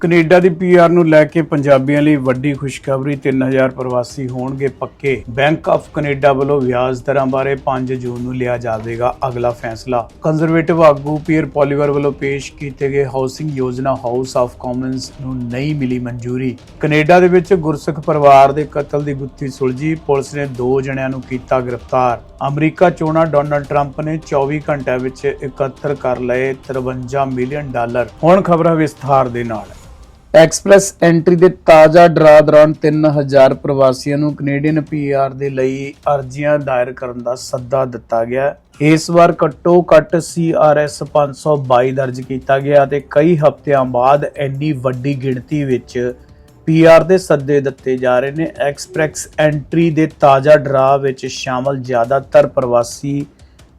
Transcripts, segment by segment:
Canada ਦੀ PR ਨੂੰ ਲੈ ਕੇ ਪੰਜਾਬੀਆਂ ਲਈ ਵੱਡੀ ਖੁਸ਼ਖਬਰੀ 3000 ਪ੍ਰਵਾਸੀ ਹੋਣਗੇ ਪੱਕੇ। ਬੈਂਕ ਆਫ ਕੈਨੇਡਾ ਵੱਲੋਂ ਵਿਆਜ ਦਰਾਂ ਬਾਰੇ 5 ਜੂਨ ਨੂੰ ਲਿਆ ਜਾਵੇਗਾ ਅਗਲਾ ਫੈਸਲਾ। ਕੰਜ਼ਰਵੇਟਿਵ ਆਗੂ ਪੀਅਰ ਪੋਲੀਵਰ ਵੱਲੋਂ ਪੇਸ਼ ਕੀਤੇ ਗਏ ਹਾਊਸਿੰਗ ਯੋਜਨਾ ਹਾਊਸ ਆਫ ਕਾਮਨਸ ਨੂੰ ਨਹੀਂ ਮਿਲੀ ਮਨਜ਼ੂਰੀ। ਕੈਨੇਡਾ ਦੇ ਵਿੱਚ ਗੁਰਸਿੱਖ ਪਰਿਵਾਰ ਦੇ ਕਤਲ ਦੀ ਗੁੱਥੀ ਸੁਲਝੀ, ਪੁਲਿਸ ਨੇ ਦੋ ਜਣਿਆਂ ਨੂੰ ਕੀਤਾ ਗ੍ਰਿਫਤਾਰ। ਅਮਰੀਕਾ ਚੋਣਾਂ ਡੋਨਲਡ ਟਰੰਪ ਨੇ 24 ਘੰਟਿਆਂ ਵਿੱਚ ਇਕੱਤਰ ਕਰ ਲਏ 53 ਮਿਲੀਅਨ ਡਾਲਰ। ਹੁਣ ਖਬਰਾਂ ਵਿਸਥਾਰ ਦੇ ਨਾਲ। ਐਕਸਪ੍ਰੈਸ ਐਂਟਰੀ ਦੇ ਤਾਜ਼ਾ ਡਰਾ ਦੌਰਾਨ 3000 ਪ੍ਰਵਾਸੀਆਂ ਨੂੰ ਕੈਨੇਡੀਅਨ ਪੀਆਰ ਦੇ ਲਈ ਅਰਜ਼ੀਆਂ ਦਾਇਰ ਕਰਨ ਦਾ ਸੱਦਾ ਦਿੱਤਾ ਗਿਆ। ਇਸ ਵਾਰ ਘੱਟੋ ਘੱਟ ਸੀਆਰਐਸ 522 ਦਰਜ ਕੀਤਾ ਗਿਆ ਤੇ ਕਈ ਹਫ਼ਤਿਆਂ ਬਾਅਦ ਇੰਨੀ ਵੱਡੀ ਗਿਣਤੀ ਵਿੱਚ ਪੀਆਰ ਦੇ ਸੱਦੇ ਦਿੱਤੇ ਜਾ ਰਹੇ ਨੇ। ਐਕਸਪ੍ਰੈਸ ਐਂਟਰੀ ਦੇ ਤਾਜ਼ਾ ਡਰਾ ਵਿੱਚ ਸ਼ਾਮਲ ਜ਼ਿਆਦਾਤਰ ਪ੍ਰਵਾਸੀ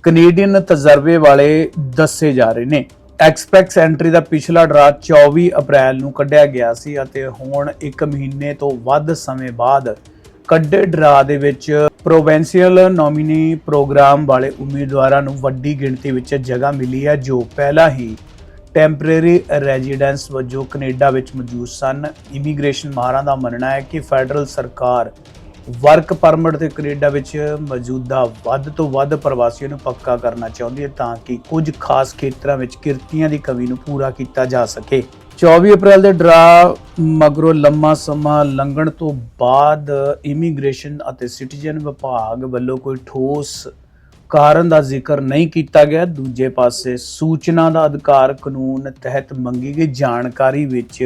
ਕੈਨੇਡੀਅਨ ਤਜਰਬੇ ਵਾਲੇ ਦੱਸੇ ਜਾ ਰਹੇ ਨੇ। ਐਕਸਪ੍ਰੈਸ ਐਂਟਰੀ ਦਾ ਪਿਛਲਾ ਡਰਾ 24 ਅਪ੍ਰੈਲ ਨੂੰ ਕੱਢਿਆ ਗਿਆ ਸੀ ਅਤੇ ਹੁਣ 1 ਮਹੀਨੇ ਤੋਂ ਵੱਧ ਸਮੇਂ ਬਾਅਦ ਕੱਢੇ ਡਰਾ ਦੇ ਵਿੱਚ ਪ੍ਰੋਵੈਂਸੀਅਲ ਨੋਮੀਨੀ ਪ੍ਰੋਗਰਾਮ ਵਾਲੇ ਉਮੀਦਵਾਰਾਂ ਨੂੰ ਵੱਡੀ ਗਿਣਤੀ ਵਿੱਚ ਜਗ੍ਹਾ ਮਿਲੀ ਹੈ, ਜੋ ਪਹਿਲਾਂ ਹੀ ਟੈਂਪਰੇਰੀ ਰੈਜ਼ੀਡੈਂਸ ਵਜੋਂ ਕੈਨੇਡਾ ਵਿੱਚ ਮੌਜੂਦ ਸਨ। ਇਮੀਗ੍ਰੇਸ਼ਨ ਮਾਹਰਾਂ ਦਾ ਮੰਨਣਾ ਹੈ ਕਿ ਫੈਡਰਲ ਸਰਕਾਰ ਵਰਕ ਪਰਮਿਟ ਤੇ ਕੈਨੇਡਾ ਵਿੱਚ ਮੌਜੂਦਾ ਵੱਧ ਤੋਂ ਵੱਧ ਪ੍ਰਵਾਸੀਆਂ ਨੂੰ ਪੱਕਾ ਕਰਨਾ ਚਾਹੁੰਦੀ ਹੈ ਤਾਂ ਕਿ ਕੁਝ ਖਾਸ ਖੇਤਰਾਂ ਵਿੱਚ ਕਿਰਤੀਆਂ ਦੀ ਕਮੀ ਨੂੰ ਪੂਰਾ ਕੀਤਾ ਜਾ ਸਕੇ। 24 ਅਪ੍ਰੈਲ ਦੇ ਡਰਾ ਮਗਰੋਂ ਲੰਮਾ ਸਮਾਂ ਲੰਘਣ ਤੋਂ ਬਾਅਦ ਇਮੀਗ੍ਰੇਸ਼ਨ ਅਤੇ ਸਿਟੀਜ਼ਨ ਵਿਭਾਗ ਵੱਲੋਂ ਕੋਈ ਠੋਸ ਕਾਰਨ ਦਾ ਜ਼ਿਕਰ ਨਹੀਂ ਕੀਤਾ ਗਿਆ। ਦੂਜੇ ਪਾਸੇ ਸੂਚਨਾ ਦਾ ਅਧਿਕਾਰ ਕਾਨੂੰਨ ਤਹਿਤ ਮੰਗੀ ਗਈ। ਜਾਣਕਾਰੀ ਵਿੱਚ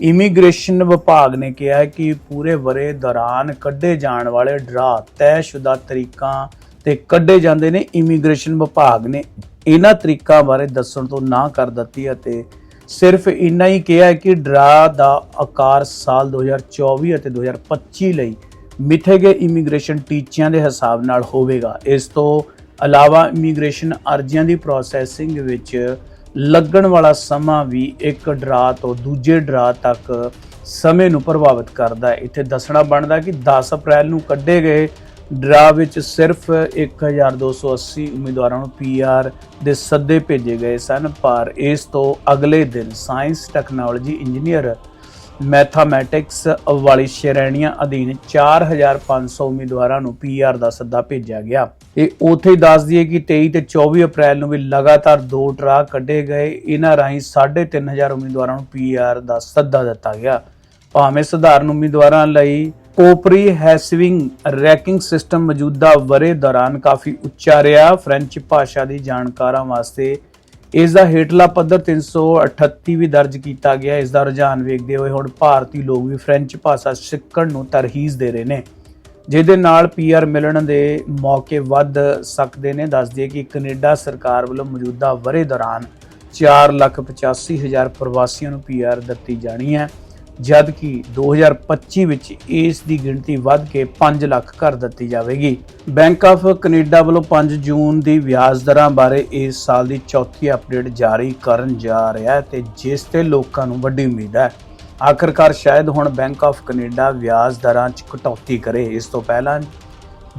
ਇਮੀਗ੍ਰੇਸ਼ਨ ਵਿਭਾਗ ਨੇ ਕਿਹਾ ਕਿ ਪੂਰੇ ਵਰੇ ਦੌਰਾਨ ਕੱਢੇ ਜਾਣ ਵਾਲੇ ਡਰਾ, ਤੈਅਸ਼ੁਦਾ ਤਰੀਕਾਂ ਤੇ ਕੱਢੇ ਜਾਂਦੇ ਨੇ ਇਮੀਗ੍ਰੇਸ਼ਨ ਵਿਭਾਗ ਨੇ। ਇਹਨਾਂ ਤਰੀਕਾਂ ਬਾਰੇ ਦੱਸਣ ਤੋਂ ਨਾ ਕਰ ਦਿੱਤੀ ਅਤੇ ਸਿਰਫ ਇੰਨਾ ਹੀ ਕਿਹਾ ਕਿ ਡਰਾ ਦਾ ਆਕਾਰ ਸਾਲ 2024 ਅਤੇ 2025 ਲਈ ਮਿੱਥੇ ਗਏ ਇਮੀਗ੍ਰੇਸ਼ਨ ਟੀਚਿਆਂ ਦੇ ਹਿਸਾਬ ਨਾਲ ਹੋਵੇਗਾ। ਇਸ ਤੋਂ ਇਲਾਵਾ ਇਮੀਗ੍ਰੇਸ਼ਨ ਅਰਜ਼ੀਆਂ ਦੀ ਪ੍ਰੋਸੈਸਿੰਗ ਵਿੱਚ ਲੱਗਣ ਵਾਲਾ ਸਮਾਂ ਵੀ ਇੱਕ ਡਰਾ ਤੋਂ ਦੂਜੇ ਡਰਾ ਤੱਕ ਸਮੇਂ ਨੂੰ ਪ੍ਰਭਾਵਿਤ ਕਰਦਾ ਹੈ। ਇੱਥੇ ਦੱਸਣਾ ਬਣਦਾ ਕਿ 10 ਅਪ੍ਰੈਲ ਨੂੰ ਕੱਢੇ ਗਏ ਡਰਾ ਵਿੱਚ ਸਿਰਫ 1280 ਉਮੀਦਵਾਰਾਂ ਨੂੰ ਪੀਆਰ ਦੇ ਸੱਦੇ ਭੇਜੇ ਗਏ ਸਨ, ਪਰ ਇਸ ਤੋਂ ਅਗਲੇ ਦਿਨ ਸਾਇੰਸ ਟੈਕਨੋਲੋਜੀ ਇੰਜੀਨੀਅਰ ਮੈਥਮੈਟਿਕਸ ਵਾਲੀ ਸ਼੍ਰੇਣੀਆਂ ਅਧੀਨ 4500 ਉਮੀਦਵਾਰਾਂ ਨੂੰ ਪੀਆਰ ਦਾ ਸੱਦਾ ਭੇਜਿਆ ਗਿਆ। ਇਹ ਉਥੇ ਹੀ ਦੱਸ ਦਈਏ ਕਿ 23 ਤੇ 24 ਅਪ੍ਰੈਲ ਨੂੰ ਵੀ ਲਗਾਤਾਰ ਦੋ ਟਰਾ ਕੱਢੇ ਗਏ। ਇਹਨਾਂ ਰਾਹੀਂ 3500 ਉਮੀਦਵਾਰਾਂ ਨੂੰ ਪੀਆਰ ਦਾ ਸੱਦਾ ਦਿੱਤਾ ਗਿਆ। ਭਾਵੇਂ ਸਧਾਰਨ ਉਮੀਦਵਾਰਾਂ ਲਈ ਕੋਪਰੀ ਹੈਸਵਿੰਗ ਰੈਕਿੰਗ ਸਿਸਟਮ ਮੌਜੂਦਾ ਵਰੇ ਦੌਰਾਨ ਕਾਫੀ ਉੱਚਾ ਰਿਹਾ। ਫ੍ਰੈਂਚ ਭਾਸ਼ਾ ਦੀ ਜਾਣਕਾਰਾਂ ਵਾਸਤੇ ਇਸ ਦਾ ਹੇਠਲਾ ਪੱਧਰ 338 ਵੀ ਦਰਜ ਕੀਤਾ ਗਿਆ। ਇਸ ਦਾ ਰੁਝਾਨ ਵੇਖਦੇ ਹੋਏ ਹੁਣ ਭਾਰਤੀ ਲੋਕ ਵੀ ਫ੍ਰੈਂਚ ਭਾਸ਼ਾ ਸਿੱਖਣ ਨੂੰ ਤਰਹੀਜ਼ ਦੇ ਰਹੇ ਨੇ। ਜਿਹਦੇ ਨਾਲ ਪੀਆਰ ਮਿਲਣ ਦੇ ਮੌਕੇ ਵੱਧ ਸਕਦੇ ਨੇ। ਦੱਸ ਦਈਏ ਕਿ ਕੈਨੇਡਾ ਸਰਕਾਰ ਵੱਲੋਂ ਮੌਜੂਦਾ ਵਰੇ ਦੌਰਾਨ 485000 ਪ੍ਰਵਾਸੀਆਂ ਨੂੰ ਪੀਆਰ ਦਿੱਤੀ ਜਾਣੀ ਹੈ। ਜਦ ਕਿ 2025 ਵਿੱਚ ਇਸ ਦੀ ਗਿਣਤੀ ਵੱਧ ਕੇ 5 ਲੱਖ ਕਰ ਦਿੱਤੀ ਜਾਵੇਗੀ। ਬੈਂਕ ਆਫ ਕੈਨੇਡਾ ਵੱਲੋਂ 5 ਜੂਨ ਦੀ ਵਿਆਜ ਦਰਾਂ ਬਾਰੇ ਇਸ ਸਾਲ ਦੀ ਚੌਥੀ ਅਪਡੇਟ ਜਾਰੀ ਕਰਨ ਜਾ ਰਿਹਾ ਹੈ ਤੇ ਜਿਸ ਤੇ ਲੋਕਾਂ ਨੂੰ ਵੱਡੀ ਉਮੀਦ ਹੈ। ਆਖਰਕਾਰ ਸ਼ਾਇਦ ਹੁਣ ਬੈਂਕ ਆਫ ਕੈਨੇਡਾ ਵਿਆਜ ਦਰਾਂ 'ਚ ਕਟੌਤੀ ਕਰੇ। ਇਸ ਤੋਂ ਪਹਿਲਾਂ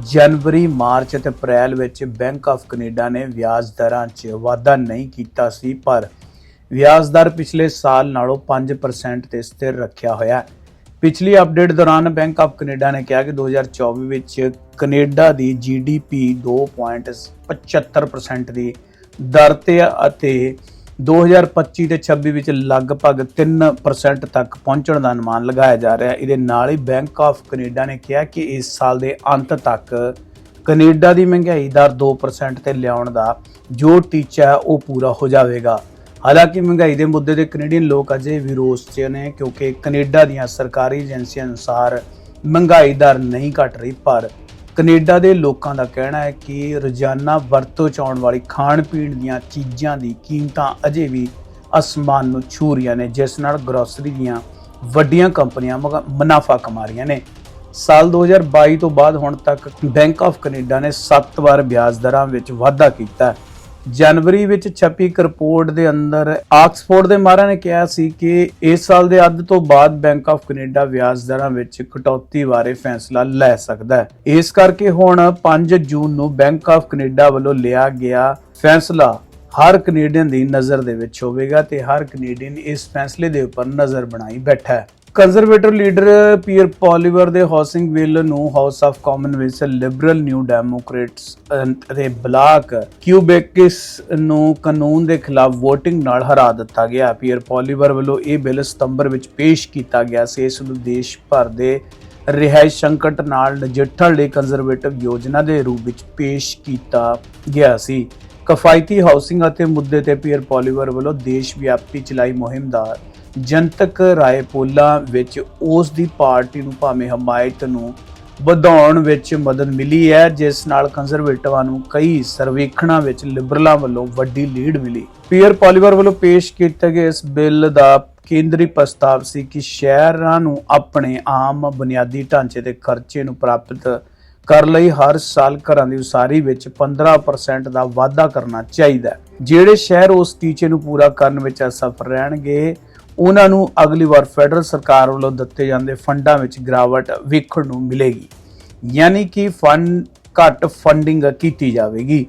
ਜਨਵਰੀ, ਮਾਰਚ ਅਤੇ ਅਪ੍ਰੈਲ ਵਿੱਚ ਬੈਂਕ ਆਫ ਕੈਨੇਡਾ ਨੇ ਵਿਆਜ ਦਰਾਂ 'ਚ ਵਾਧਾ ਨਹੀਂ ਕੀਤਾ ਸੀ, ਪਰ ਵਿਆਜ ਦਰ ਪਿਛਲੇ ਸਾਲ ਨਾਲੋਂ 5% ਤੇ ਸਥਿਰ ਰੱਖਿਆ ਹੋਇਆ ਹੈ। ਪਿਛਲੀ ਅਪਡੇਟ ਦੌਰਾਨ ਬੈਂਕ ਆਫ ਕੈਨੇਡਾ ਨੇ ਕਿਹਾ ਕਿ 2024 ਵਿੱਚ ਕੈਨੇਡਾ ਦੀ GDP 2.75% ਦੀ ਦਰ ਤੇ ਹੈ ਅਤੇ 2025 ਤੇ 26 ਵਿੱਚ ਲਗਭਗ 3% ਤੱਕ ਪਹੁੰਚਣ ਦਾ ਅਨੁਮਾਨ ਲਗਾਇਆ ਜਾ ਰਿਹਾ ਹੈ। ਇਹਦੇ ਨਾਲ ਹੀ ਬੈਂਕ ਆਫ ਕੈਨੇਡਾ ਨੇ ਕਿਹਾ ਕਿ ਇਸ ਸਾਲ ਦੇ ਅੰਤ ਤੱਕ ਕੈਨੇਡਾ ਦੀ ਮਹਿੰਗਾਈ ਦਰ 2% ਤੇ ਲਿਆਉਣ ਦਾ ਜੋ ਟੀਚਾ ਹੈ ਉਹ ਪੂਰਾ ਹੋ ਜਾਵੇਗਾ। ਹਾਲਾਂਕਿ ਮਹਿੰਗਾਈ ਦੇ ਮੁੱਦੇ ਤੇ ਕੈਨੇਡੀਅਨ ਲੋਕ ਅਜੇ ਵੀ ਰੋਸ 'ਚ ਨੇ, ਕਿਉਂਕਿ ਕੈਨੇਡਾ ਦੀਆਂ ਸਰਕਾਰੀ ਏਜੰਸੀਆਂ ਅਨੁਸਾਰ ਮਹਿੰਗਾਈ ਦਰ ਨਹੀਂ ਘਟ ਰਹੀ, ਪਰ ਕੈਨੇਡਾ ਦੇ ਲੋਕਾਂ ਦਾ ਕਹਿਣਾ ਹੈ ਕਿ ਰੋਜ਼ਾਨਾ ਵਰਤੋਂ 'ਚ ਆਉਣ ਵਾਲੀ ਖਾਣ ਪੀਣ ਦੀਆਂ ਚੀਜ਼ਾਂ ਦੀ ਕੀਮਤਾਂ ਅਜੇ ਵੀ ਅਸਮਾਨ ਨੂੰ ਛੂ ਰਹੀਆਂ ਨੇ, ਜਿਸ ਨਾਲ ਗਰੋਸਰੀ ਦੀਆਂ ਵੱਡੀਆਂ ਕੰਪਨੀਆਂ ਮਗ- ਮੁਨਾਫਾ ਕਮਾ ਰਹੀਆਂ ਨੇ। ਸਾਲ 2022 ਤੋਂ ਬਾਅਦ ਹੁਣ ਤੱਕ ਬੈਂਕ ਆਫ ਕੈਨੇਡਾ ਨੇ 7 ਵਾਰ ਵਿਆਜ ਦਰਾਂ ਵਿੱਚ ਵਾਧਾ ਕੀਤਾ ਹੈ। ਜਨਵਰੀ ਵਿੱਚ ਛਪੀ ਇੱਕ ਰਿਪੋਰਟ ਦੇ ਅੰਦਰ ਆਕਸਫੋਰਡ ਦੇ ਮਾਹਰਾਂ ਨੇ ਕਿਹਾ ਸੀ ਕਿ ਇਸ ਸਾਲ ਦੇ ਅੱਧ ਤੋਂ ਬਾਅਦ ਬੈਂਕ ਆਫ ਕੈਨੇਡਾ ਵਿਆਜ ਦਰਾਂ ਵਿੱਚ ਕਟੌਤੀ ਬਾਰੇ ਫੈਸਲਾ ਲੈ ਸਕਦਾ ਹੈ। ਇਸ ਕਰਕੇ ਹੁਣ 5 ਜੂਨ ਨੂੰ ਬੈਂਕ ਆਫ ਕੈਨੇਡਾ ਵੱਲੋਂ ਲਿਆ ਗਿਆ ਫੈਸਲਾ ਹਰ ਕੈਨੇਡੀਅਨ ਦੀ ਨਜ਼ਰ ਦੇ ਵਿੱਚ ਹੋਵੇਗਾ ਤੇ ਹਰ ਕੈਨੇਡੀਅਨ ਇਸ ਫੈਸਲੇ ਦੇ ਉੱਪਰ ਨਜ਼ਰ ਬਣਾਈ ਬੈਠਾ ਹੈ। ਕੰਜ਼ਰਵੇਟਿਵ ਲੀਡਰ ਪੀਅਰ ਪੋਲੀਵਰ ਦੇ ਹਾਊਸਿੰਗ ਬਿੱਲ ਨੂੰ ਹਾਊਸ ਆਫ ਕਾਮਨ ਵਿੱਚ ਲਿਬਰਲ ਨਿਊ ਡੈਮੋਕ੍ਰੇਟਸ ਅਤੇ ਬਲਾਕ ਕਿਊਬੇਕਿਸ ਨੂੰ ਕਾਨੂੰਨ ਦੇ ਖਿਲਾਫ VOTING ਨਾਲ ਹਰਾ ਦਿੱਤਾ ਗਿਆ। ਪੀਅਰ ਪੋਲੀਵਰ ਵੱਲੋਂ ਇਹ ਬਿੱਲ ਸਤੰਬਰ ਵਿੱਚ ਪੇਸ਼ ਕੀਤਾ ਗਿਆ ਸੀ। ਇਸ ਨੂੰ ਦੇਸ਼ ਭਰ ਦੇ ਰਿਹਾਇਸ਼ ਸੰਕਟ ਨਾਲ ਨਜਿੱਠਣ ਲਈ ਕੰਜ਼ਰਵੇਟਿਵ ਯੋਜਨਾ ਦੇ ਰੂਪ ਵਿੱਚ ਪੇਸ਼ ਕੀਤਾ ਗਿਆ ਸੀ। ਕਫਾਇਤੀ ਹਾਊਸਿੰਗ ਅਤੇ ਮੁੱਦੇ ਤੇ ਪੀਅਰ ਪੋਲੀਵਰ ਵੱਲੋਂ ਦੇਸ਼ ਵਿਆਪੀ ਚਲਾਈ ਮੁਹਿੰਮ ਦਾ ਜਨਤਕ ਰਾਏ ਪੋਲਾਂ ਵਿੱਚ ਉਸ ਦੀ ਪਾਰਟੀ ਨੂੰ ਭਾਵੇਂ ਹਮਾਇਤ ਨੂੰ ਵਧਾਉਣ ਵਿੱਚ ਮਦਦ ਮਿਲੀ ਹੈ, ਜਿਸ ਨਾਲ ਕੰਜ਼ਰਵੇਟਿਵਾਂ ਨੂੰ ਕਈ ਸਰਵੇਖਣਾਂ ਵਿੱਚ ਲਿਬਰਲਾਂ ਵੱਲੋਂ ਵੱਡੀ ਲੀਡ ਮਿਲੀ। ਪੀਅਰ ਪੋਲੀਵਰ ਵੱਲੋਂ ਪੇਸ਼ ਕੀਤੇ ਗਏ ਇਸ ਬਿੱਲ ਦਾ ਕੇਂਦਰੀ ਪ੍ਰਸਤਾਵ ਸੀ ਕਿ ਸ਼ਹਿਰਾਂ ਨੂੰ ਆਪਣੇ ਆਮ ਬੁਨਿਆਦੀ ਢਾਂਚੇ ਦੇ ਖਰਚੇ ਨੂੰ ਪ੍ਰਾਪਤ ਕਰ ਲਈ ਹਰ ਸਾਲ ਘਰਾਂ ਦੀ ਉਸਾਰੀ ਵਿੱਚ 15% ਦਾ ਵਾਧਾ ਕਰਨਾ ਚਾਹੀਦਾ ਜਿਹੜੇ ਸ਼ਹਿਰ ਉਸ ਟੀਚੇ ਨੂੰ ਪੂਰਾ ਕਰਨ ਵਿੱਚ ਅਸਫਲ ਰਹਿਣਗੇ ਉਹਨਾਂ ਨੂੰ ਅਗਲੀ ਵਾਰ ਫੈਡਰਲ ਸਰਕਾਰ ਵੱਲੋਂ ਦਿੱਤੇ ਜਾਂਦੇ ਫੰਡਾਂ ਵਿੱਚ ਗਿਰਾਵਟ ਵੇਖਣ ਨੂੰ ਮਿਲੇਗੀ। ਯਾਨੀ ਕਿ ਫੰਡ, ਘੱਟ ਫੰਡਿੰਗ ਕੀਤੀ ਜਾਵੇਗੀ।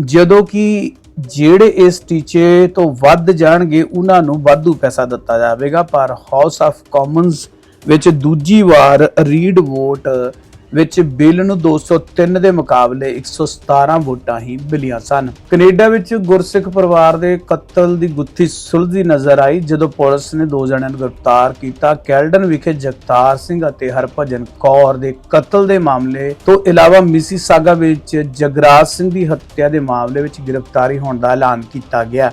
ਜਦੋਂ ਕਿ ਜਿਹੜੇ ਇਸ ਟੀਚੇ ਤੋਂ ਵੱਧ ਜਾਣਗੇ, ਉਹਨਾਂ ਨੂੰ ਵਾਧੂ ਪੈਸਾ ਦਿੱਤਾ ਜਾਵੇਗਾ, ਪਰ ਹਾਊਸ ਆਫ ਕਾਮਨਸ ਵਿੱਚ ਦੂਜੀ ਵਾਰ ਰੀਡ ਵੋਟ ਵਿੱਚ ਬਿੱਲ ਨੂੰ 203 ਦੇ ਮੁਕਾਬਲੇ 117 ਵੋਟਾਂ ਹੀ ਮਿਲੀਆਂ ਸਨ। ਕੈਨੇਡਾ ਵਿੱਚ ਗੁਰਸਿੱਖ ਪਰਿਵਾਰ ਦੇ ਕਤਲ ਦੀ ਗੁੱਥੀ ਸੁਲਝਦੀ ਨਜ਼ਰ ਆਈ, ਜਦੋਂ ਪੁਲਿਸ ਨੇ ਦੋ ਜਣਿਆਂ ਨੂੰ ਗ੍ਰਿਫਤਾਰ ਕੀਤਾ। ਕੈਲਡਨ ਵਿਖੇ ਜਗਤਾਰ ਸਿੰਘ ਅਤੇ ਹਰਭਜਨ ਕੌਰ ਦੇ ਕਤਲ ਦੇ ਮਾਮਲੇ ਤੋਂ ਇਲਾਵਾ ਮਿਸੀਸਾਗਾ ਵਿੱਚ ਜਗਰਾਜ ਸਿੰਘ ਦੀ ਹੱਤਿਆ ਦੇ ਮਾਮਲੇ ਵਿੱਚ ਗ੍ਰਿਫਤਾਰੀ ਹੋਣ ਦਾ ਐਲਾਨ ਕੀਤਾ ਗਿਆ।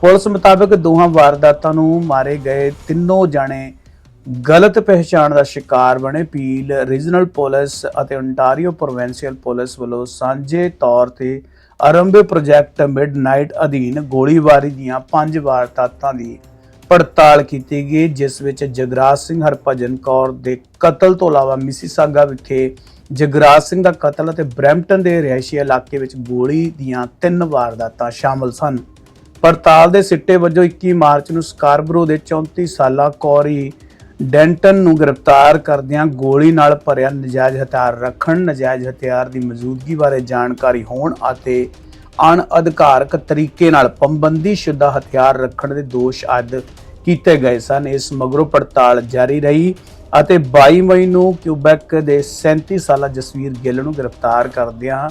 ਪੁਲਿਸ ਮੁਤਾਬਕ ਦੋਹਾਂ ਵਾਰਦਾਤਾਂ ਨੂੰ ਮਾਰੇ ਗਏ ਤਿੰਨੋਂ ਜਣੇ ਗਲਤ ਪਹਿਚਾਣ ਦਾ ਸ਼ਿਕਾਰ ਬਣੇ ਪੀਲ ਰੀਜਨਲ ਪੁਲਿਸ ਅਤੇ ontario ਪ੍ਰੋਵਿੰਸ਼ੀਅਲ ਪੁਲਿਸ ਵੱਲੋਂ ਸਾਂਝੇ ਤੌਰ ਤੇ ਆਰੰਭੇ ਪ੍ਰੋਜੈਕਟ ਮਿਡਨਾਈਟ ਅਧੀਨ ਗੋਲੀਬਾਰੀ ਦੀਆਂ ਪੰਜ ਵਾਰਦਾਤਾਂ ਦੀ ਪੜਤਾਲ ਕੀਤੀ ਗਈ, ਜਿਸ ਵਿੱਚ ਜਗਰਾਜ ਸਿੰਘ ਹਰਭਜਨ ਕੌਰ ਦੇ ਕਤਲ ਤੋਂ ਇਲਾਵਾ ਮਿਸੀਸਾਗਾ ਵਿਖੇ ਜਗਰਾਜ ਸਿੰਘ ਦਾ ਕਤਲ ਅਤੇ ਬਰੈਂਪਟਨ ਦੇ ਰਿਹਾਇਸ਼ੀ ਇਲਾਕੇ ਵਿੱਚ ਗੋਲੀ ਦੀਆਂ ਤਿੰਨ ਵਾਰਦਾਤਾਂ ਸ਼ਾਮਲ ਸਨ। ਪੜਤਾਲ ਦੇ ਸਿੱਟੇ ਵਜੋਂ 21 ਮਾਰਚ ਨੂੰ ਸਕਾਰਬਰੋ ਦੇ 34 ਸਾਲਾ ਕੌਰੀ ਡੈਂਟਨ ਨੂੰ ਗ੍ਰਿਫਤਾਰ ਕਰਦਿਆਂ ਗੋਲੀ ਨਾਲ ਭਰਿਆ ਨਜਾਇਜ਼ ਹਥਿਆਰ ਰੱਖਣ, ਨਜਾਇਜ਼ ਹਥਿਆਰ ਦੀ ਮੌਜੂਦਗੀ ਬਾਰੇ ਜਾਣਕਾਰੀ ਹੋਣ ਅਤੇ ਅਣਅਧਿਕਾਰਕ ਤਰੀਕੇ ਨਾਲ ਪਾਬੰਦੀਸ਼ੁਦਾ ਹਥਿਆਰ ਰੱਖਣ ਦੇ ਦੋਸ਼ ਆਦ ਕੀਤੇ ਗਏ ਸਨ। ਇਸ ਮਗਰੋਂ ਪੜਤਾਲ ਜਾਰੀ ਰਹੀ ਅਤੇ 22 ਮਈ ਨੂੰ ਕਿਊਬੈਕ ਦੇ 37 ਸਾਲਾ ਜਸਵੀਰ ਗਿੱਲ ਨੂੰ ਗ੍ਰਿਫਤਾਰ ਕਰਦਿਆਂ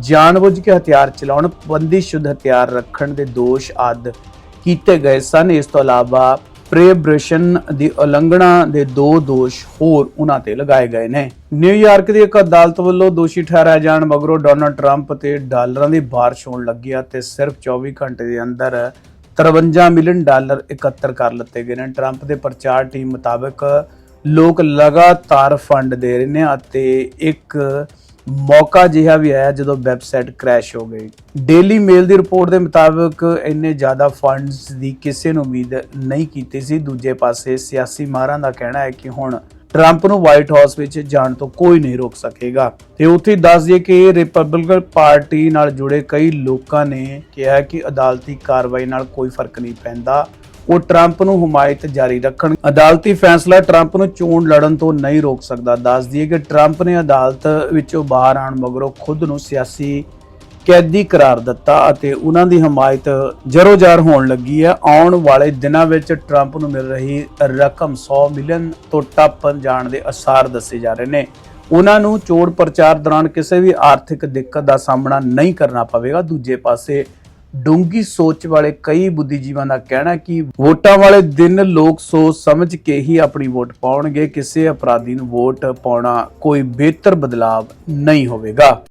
ਜਾਣਬੁੱਝ ਕੇ ਹਥਿਆਰ ਚਲਾਉਣ ਪਾਬੰਦੀਸ਼ੁਦਾ ਹਥਿਆਰ ਰੱਖਣ ਦੇ ਦੋਸ਼ ਆਦ ਕੀਤੇ ਗਏ ਸਨ। ਇਸ ਤੋਂ ਇਲਾਵਾ ਪ੍ਰੇਬ੍ਰੇਸ਼ਨ ਦੀ ਉਲੰਘਣਾ ਦੇ ਦੋ ਦੋਸ਼ ਹੋਰ ਉਹਨਾਂ ਤੇ ਲਗਾਏ ਗਏ ਨੇ। ਨਿਊਯਾਰਕ ਦੀ ਇੱਕ ਅਦਾਲਤ ਵੱਲੋਂ ਦੋਸ਼ੀ ਠਹਿਰਾਏ ਜਾਣ ਮਗਰੋਂ ਡੋਨਲਡ ਟਰੰਪ ਤੇ ਡਾਲਰਾਂ ਦੀ ਬਾਰਿਸ਼ ਹੋਣ ਲੱਗੀ ਆ ਤੇ ਸਿਰਫ 24 ਘੰਟੇ ਦੇ ਅੰਦਰ 53 ਮਿਲੀਅਨ ਡਾਲਰ ਇਕੱਤਰ ਕਰ ਲਿੱਤੇ ਗਏ ਨੇ। ਟਰੰਪ ਦੇ ਪ੍ਰਚਾਰ ਟੀਮ ਮੁਤਾਬਕ ਲੋਕ ਲਗਾਤਾਰ ਫੰਡ ਦੇ ਰਹੇ ਨੇ ਅਤੇ ਇੱਕ ਮੌਕਾ ਜਿਹਾ ਵੀ ਆਇਆ ਜਦੋਂ ਵੈਬਸਾਈਟ ਕ੍ਰੈਸ਼ ਹੋ ਗਈ। ਡੇਲੀ ਮੇਲ ਦੀ ਰਿਪੋਰਟ ਦੇ ਮੁਤਾਬਕ ਇੰਨੇ ਜ਼ਿਆਦਾ ਫੰਡਸ ਦੀ ਕਿਸੇ ਨੂੰ ਉਮੀਦ ਨਹੀਂ ਕੀਤੀ ਸੀ। ਦੂਜੇ ਪਾਸੇ ਸਿਆਸੀ ਮਾਹਰਾਂ ਦਾ ਕਹਿਣਾ ਹੈ ਕਿ ਹੁਣ ਟਰੰਪ ਨੂੰ ਵਾਈਟ ਹਾਊਸ ਵਿੱਚ ਜਾਣ ਤੋਂ ਕੋਈ ਨਹੀਂ ਰੋਕ ਸਕੇਗਾ। ਤੇ ਉੱਥੇ ਹੀ ਦੱਸ ਦਈਏ ਕਿ ਰਿਪਬਲਿਕਨ ਪਾਰਟੀ ਨਾਲ ਜੁੜੇ ਕਈ ਲੋਕਾਂ ਨੇ ਕਿਹਾ ਕਿ ਅਦਾਲਤੀ ਕਾਰਵਾਈ ਨਾਲ ਕੋਈ ਫ਼ਰਕ ਨਹੀਂ ਪੈਂਦਾ। ਉਹ ਟਰੰਪ ਨੂੰ ਹਮਾਇਤ ਜਾਰੀ ਰੱਖਣ। ਅਦਾਲਤੀ ਫੈਸਲਾ ਟਰੰਪ ਨੂੰ ਚੋਣ ਲੜਨ ਤੋਂ ਨਹੀਂ ਰੋਕ ਸਕਦਾ। ਦੱਸ ਦਈਏ ਕਿ ਟਰੰਪ ਨੇ ਅਦਾਲਤ ਵਿੱਚੋਂ ਬਾਹਰ ਆਉਣ ਮਗਰੋਂ ਖੁਦ ਨੂੰ ਸਿਆਸੀ ਕੈਦੀ ਕਰਾਰ ਦਿੱਤਾ ਅਤੇ ਉਹਨਾਂ ਦੀ ਹਮਾਇਤ ਜ਼ਰੋ-ਜ਼ਾਰ ਹੋਣ ਲੱਗੀ ਹੈ। ਆਉਣ ਵਾਲੇ ਦਿਨਾਂ ਵਿੱਚ ਟਰੰਪ ਨੂੰ ਮਿਲ ਰਹੀ ਰਕਮ 100 ਮਿਲੀਅਨ ਤੋਂ ਟੱਪ ਜਾਣ ਦੇ ਅਸਾਰ ਦੱਸੇ ਜਾ ਰਹੇ ਨੇ। ਉਹਨਾਂ ਨੂੰ ਚੋਣ ਪ੍ਰਚਾਰ ਦੌਰਾਨ ਕਿਸੇ ਵੀ ਆਰਥਿਕ ਦਿੱਕਤ ਦਾ ਸਾਹਮਣਾ ਨਹੀਂ ਕਰਨਾ ਪਵੇਗਾ। ਦੂਜੇ ਪਾਸੇ ਡੂੰਗੀ ਸੋਚ ਵਾਲੇ ਕਈ ਬੁੱਧੀਜੀਵਾਂ ਦਾ ਕਹਿਣਾ ਕਿ ਵੋਟਾਂ ਵਾਲੇ ਦਿਨ ਲੋਕ ਸੋਚ ਸਮਝ ਕੇ ਹੀ ਆਪਣੀ ਵੋਟ ਪਾਉਣਗੇ। ਕਿਸੇ ਅਪਰਾਧੀ ਨੂੰ ਵੋਟ ਪਾਉਣਾ ਕੋਈ ਬਿਹਤਰ ਬਦਲਾਵ ਨਹੀਂ ਹੋਵੇਗਾ।